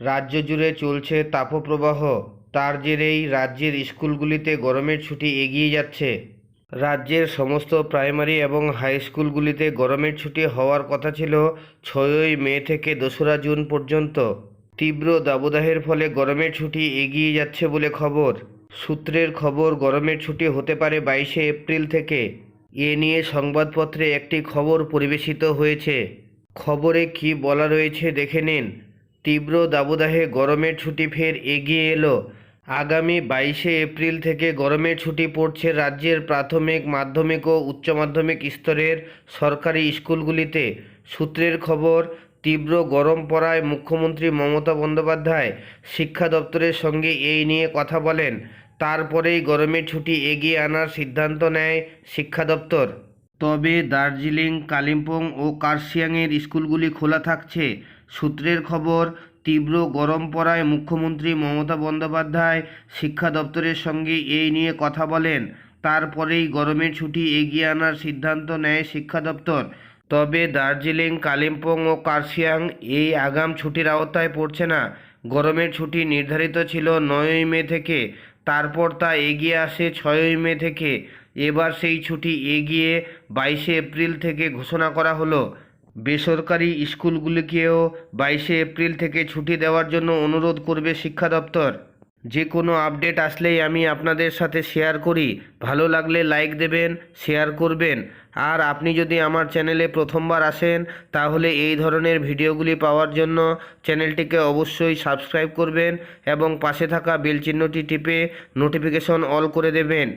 রাজ্য জুড়ে চলছে তাপপ্রবাহ। তার জেরেই রাজ্যের স্কুলগুলিতে গরমের ছুটি এগিয়ে যাচ্ছে। রাজ্যের সমস্ত প্রাইমারি এবং হাই স্কুলগুলিতে গরমের ছুটি হওয়ার কথা ছিল ছয়ই মে থেকে দোসরা জুন পর্যন্ত। তীব্র দাবদাহের ফলে গরমের ছুটি এগিয়ে যাচ্ছে বলে খবর। সূত্রের খবর, গরমের ছুটি হতে পারে বাইশে এপ্রিল থেকে। এ নিয়ে সংবাদপত্রে একটি খবর পরিবেশিত হয়েছে। খবরে কি বলা রয়েছে দেখে নিন। তীব্র দাবদাহে গরমের ছুটি ফের এগিয়ে এলো। আগামী বাইশে এপ্রিল থেকে গরমের ছুটি পড়ছে রাজ্যের প্রাথমিক, মাধ্যমিক ও উচ্চ মাধ্যমিক স্তরের সরকারি স্কুলগুলিতে। সূত্রের খবর, তীব্র গরম পড়ায় মুখ্যমন্ত্রী মমতা বন্দ্যোপাধ্যায় শিক্ষা দপ্তরের সঙ্গে এই নিয়ে কথা বলেন। তারপরেই গরমের ছুটি এগিয়ে আনার সিদ্ধান্ত নেয় শিক্ষা দপ্তর। তবে দার্জিলিং, কালিম্পং ও কার্শিয়াংয়ের স্কুলগুলি খোলা থাকছে। সূত্রের খবর, তীব্র গরম পড়ায় মুখ্যমন্ত্রী মমতা বন্দ্যোপাধ্যায় শিক্ষা দপ্তরের সঙ্গে এই নিয়ে কথা বলেন। তারপরেই গরমের ছুটি এগিয়ে আনার সিদ্ধান্ত নেয় শিক্ষা দপ্তর। তবে দার্জিলিং, কালিম্পং ও কার্শিয়াং এই আগাম ছুটির আওতায় পড়ছে না। গরমের ছুটি নির্ধারিত ছিল নয়ই মে থেকে। তারপর তা এগিয়ে আসে ছয়ই মে থেকে। এবার সেই ছুটি এগিয়ে বাইশে এপ্রিল থেকে ঘোষণা করা হলো। বেসরকারি স্কুলগুলিকেও বাইশে এপ্রিল থেকে ছুটি দেওয়ার জন্য অনুরোধ করবে শিক্ষা দপ্তর। যে কোনো আপডেট আসলেই আমি আপনাদের সাথে শেয়ার করি। ভালো লাগলে লাইক দেবেন, শেয়ার করবেন। আর আপনি যদি আমার চ্যানেলে প্রথমবার আসেন, তাহলে এই ধরনের ভিডিওগুলি পাওয়ার জন্য চ্যানেলটিকে অবশ্যই সাবস্ক্রাইব করবেন এবং পাশে থাকা বেল চিহ্নটি টিপে নোটিফিকেশন অল করে দেবেন।